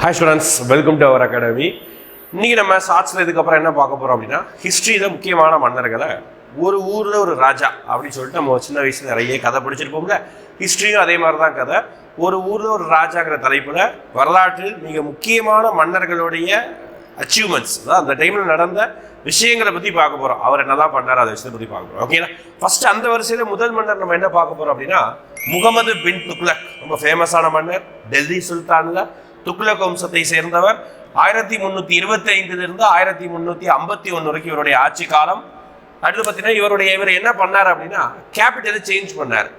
Hi students welcome to our academy இன்றைக்கி நம்ம ஷார்ட்ஸில் இதுக்கப்புறம் என்ன பார்க்க போகிறோம் அப்படின்னா ஹிஸ்ட்ரியில் முக்கியமான மன்னர்களை ஒரு ஊரில் ஒரு ராஜா அப்படின்னு சொல்லிட்டு நம்ம சின்ன வயசில் நிறைய கதை படிச்சிருப்போம்ல. ஹிஸ்ட்ரியும் அதே மாதிரி தான் கதை. ஒரு ஊரில் ஒரு ராஜாங்கிற தலைப்பில் வரலாற்றில் மிக முக்கியமான மன்னர்களுடைய அச்சீவ்மெண்ட்ஸ் அதான் அந்த டைமில் நடந்த விஷயங்களை பற்றி பார்க்க போகிறோம் அவர் என்னதான் பண்ணார் அதை விஷயத்தை பற்றி பார்க்க போகிறோம் ஓகேங்களா ஃபஸ்ட்டு அந்த வரிசையில் முதல் மன்னர் நம்ம என்ன பார்க்க போகிறோம் அப்படின்னா முகமது பின் துக்லக் ரொம்ப ஃபேமஸான மன்னர் டெல்லி சுல்தானில். துக்ளக் வம்சத்தை சேர்ந்தவர். ஆயிரத்தி முந்நூற்றி இருபத்தி ஐந்துலேருந்து ஆயிரத்தி முந்நூற்றி ஐம்பத்தி ஒன்று வரைக்கும் இவருடைய ஆட்சி காலம். அடுத்து பார்த்தீங்கன்னா இவருடைய இவர் என்ன பண்ணார் அப்படின்னா கேபிட்டலை சேஞ்ச் பண்ணார்.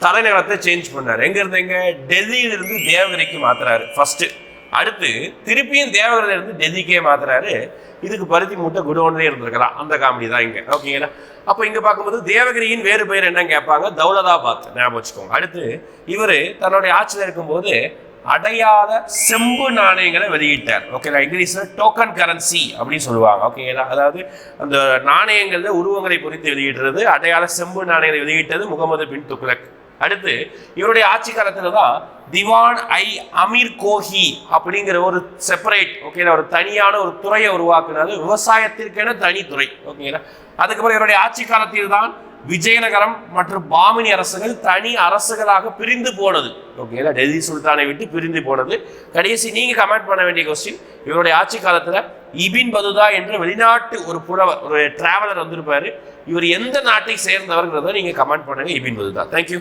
தலைநகரத்தை சேஞ்ச் பண்ணார். எங்க இருந்து? டெல்லியிலிருந்து தேவகிரிக்கு மாத்துறாரு. ஃபர்ஸ்ட் அடுத்து திருப்பியும் தேவகிரில இருந்து டெல்லிக்கே மாத்துறாரு. இதுக்கு பருத்தி மூட்டை குடோன்லேயே இருந்திருக்கலாம். அந்த காமெடி தான் இங்க. ஓகேங்களா அப்போ இங்க பார்க்கும்போது தேவகிரியின் வேறு பெயர் என்னன்னு கேட்பாங்க தௌலதாபாத். ஞாபகம் வச்சுக்கோங்க. அடுத்து இவர் தன்னுடைய ஆட்சியில் இருக்கும்போது அடையாத செம்பு நாணயங்களை வெளியிட்டார். ஓகேங்களா இங்கிலீஷில் டோக்கன் கரன்சி அப்படின்னு சொல்லுவாங்க. ஓகேங்களா அதாவது அந்த நாணயங்களில் உருவங்களை பொறித்து வெளியிடுறது அடையாள செம்பு நாணயங்களை வெளியிட்டது முகமது பின் துக்ளக். அடுத்து இவருடைய ஆட்சி காலத்துல தான் திவான் ஐ அமீர் கோஹி அப்படிங்கிற ஒரு செப்பரேட் ஓகேங்களா ஒரு தனியான ஒரு துறையை உருவாக்குனாரு விவசாயத்திற்கென தனித்துறை ஓகேங்களா அதுக்கப்புறம் இவருடைய ஆட்சி காலத்தில் தான் விஜயநகரம் மற்றும் பாமினி அரசுகள் தனி அரசுகளாக பிரிந்து போனது. ஓகேங்களா டெல்லி சுல்தானை விட்டு பிரிந்து போனது. கடைசி நீங்க கமெண்ட் பண்ண வேண்டிய கொஸ்டின் இவருடைய ஆட்சி காலத்துல இபின் பதுதா என்ற வெளிநாட்டு ஒரு புலவர் ஒரு டிராவலர் வந்திருப்பாரு. இவர் எந்த நாட்டை சேர்ந்தவர்கிறத நீங்க கமெண்ட் பண்ணுங்க இபின் பதுதா. தேங்க்யூ